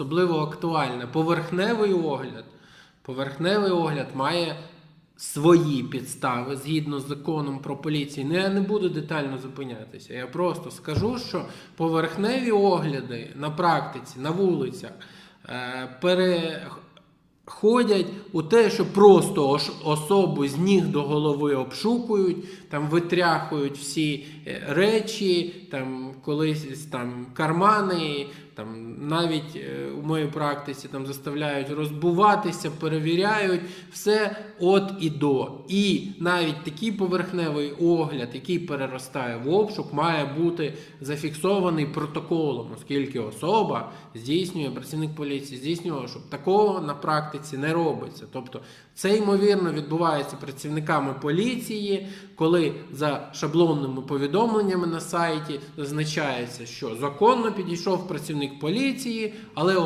особливо актуальне. Поверхневий огляд. Поверхневий огляд має свої підстави згідно з законом про поліцію. Ну, я не буду детально зупинятися. Я просто скажу, що поверхневі огляди на практиці, на вулицях е, переходять у те, що просто особу з ніг до голови обшукують, там витряхують всі е, речі, там колись там кармани, там навіть е, у моїй практиці там заставляють розбуватися, перевіряють все от і до. І навіть такий поверхневий огляд, який переростає в обшук, має бути зафіксований протоколом, оскільки особа здійснює працівник поліції, здійснює, щоб такого на практиці не робиться. Тобто це ймовірно відбувається працівниками поліції, коли за шаблонними повідомленнями на сайті зазначається, що законно підійшов працівник поліції, але